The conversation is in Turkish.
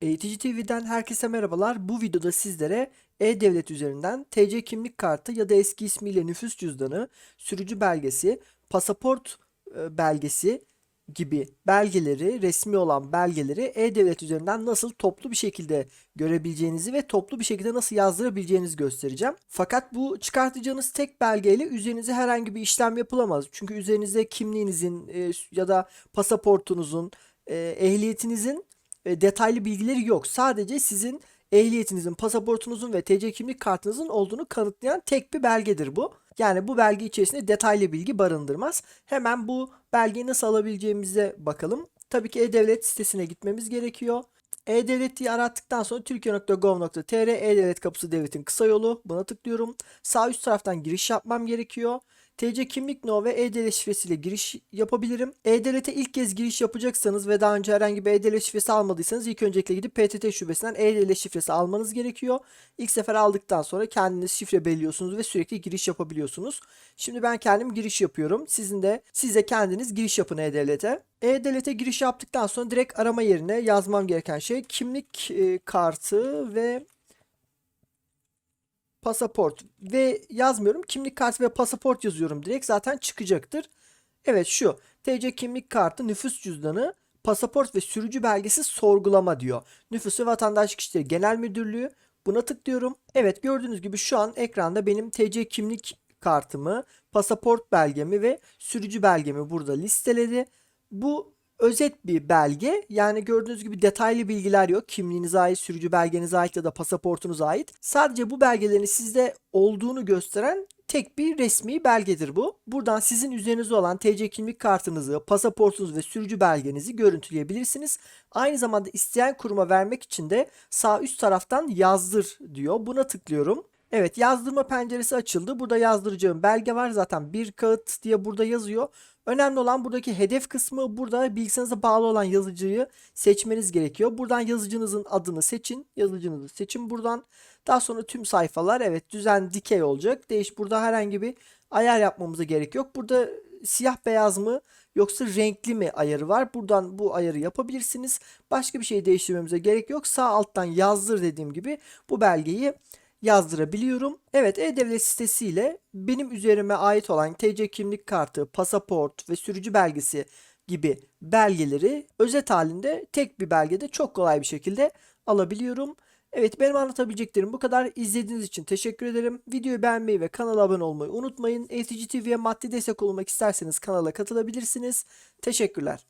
Eğitici TV'den herkese merhabalar. Bu videoda sizlere E-Devlet üzerinden TC kimlik kartı ya da eski ismiyle nüfus cüzdanı, sürücü belgesi, pasaport e, belgesi gibi belgeleri, resmi olan belgeleri E-Devlet üzerinden nasıl toplu bir şekilde görebileceğinizi ve toplu bir şekilde nasıl yazdırabileceğinizi göstereceğim. Fakat bu çıkartacağınız tek belgeyle üzerinize herhangi bir işlem yapılamaz. Çünkü üzerinizde kimliğinizin e, ya da pasaportunuzun, e, ehliyetinizin e, detaylı bilgileri yok. Sadece sizin ehliyetinizin, pasaportunuzun ve TC kimlik kartınızın olduğunu kanıtlayan tek bir belgedir bu. Yani bu belge içerisinde detaylı bilgi barındırmaz. Hemen bu belgeyi nasıl alabileceğimize bakalım. Tabii ki E-Devlet sitesine gitmemiz gerekiyor. E-Devlet diye arattıktan sonra türkiye.gov.tr E-Devlet kapısı devletin kısa yolu. Buna tıklıyorum. Sağ üst taraftan giriş yapmam gerekiyor. TC kimlik no ve E-Devlet şifresiyle giriş yapabilirim. E-Devlet'e ilk kez giriş yapacaksanız ve daha önce herhangi bir E-Devlet şifresi almadıysanız ilk öncelikle gidip PTT şubesinden E-Devlet şifresi almanız gerekiyor. İlk sefer aldıktan sonra kendiniz şifre belirliyorsunuz ve sürekli giriş yapabiliyorsunuz. Şimdi ben kendim giriş yapıyorum. Sizin de siz de kendiniz giriş yapın E-Devlet'e. E-Devlet'e giriş yaptıktan sonra direkt arama yerine yazmam gereken şey kimlik e, kartı ve pasaport ve yazmıyorum. Kimlik kartı ve pasaport yazıyorum direkt zaten çıkacaktır. Evet şu TC kimlik kartı, nüfus cüzdanı, pasaport ve sürücü belgesi sorgulama diyor. Nüfus ve Vatandaşlık İşleri Genel Müdürlüğü. Buna tıklıyorum. Evet gördüğünüz gibi şu an ekranda benim TC kimlik kartımı, pasaport belgemi ve sürücü belgemi burada listeledi. Bu özet bir belge. Yani gördüğünüz gibi detaylı bilgiler yok. Kimliğinize ait, sürücü belgenize ait ya da pasaportunuza ait. Sadece bu belgelerin sizde olduğunu gösteren tek bir resmi belgedir bu. Buradan sizin üzerinizde olan TC kimlik kartınızı, pasaportunuzu ve sürücü belgenizi görüntüleyebilirsiniz. Aynı zamanda isteyen kuruma vermek için de sağ üst taraftan yazdır diyor. Buna tıklıyorum. Evet yazdırma penceresi açıldı. Burada yazdıracağım belge var zaten bir kağıt diye burada yazıyor. Önemli olan buradaki hedef kısmı burada bilgisayarınıza bağlı olan yazıcıyı seçmeniz gerekiyor. Buradan yazıcınızın adını seçin. Yazıcınızı seçin buradan. Daha sonra tüm sayfalar evet düzen dikey olacak. Değiş burada herhangi bir ayar yapmamıza gerek yok. Burada siyah beyaz mı yoksa renkli mi ayarı var. Buradan bu ayarı yapabilirsiniz. Başka bir şey değiştirmemize gerek yok. Sağ alttan yazdır dediğim gibi bu belgeyi yazdırabiliyorum. Evet E-Devlet sitesiyle benim üzerime ait olan TC kimlik kartı, pasaport ve sürücü belgesi gibi belgeleri özet halinde tek bir belgede çok kolay bir şekilde alabiliyorum. Evet benim anlatabileceklerim bu kadar. İzlediğiniz için teşekkür ederim. Videoyu beğenmeyi ve kanala abone olmayı unutmayın. Eğitici TV'ye maddi destek olmak isterseniz kanala katılabilirsiniz. Teşekkürler.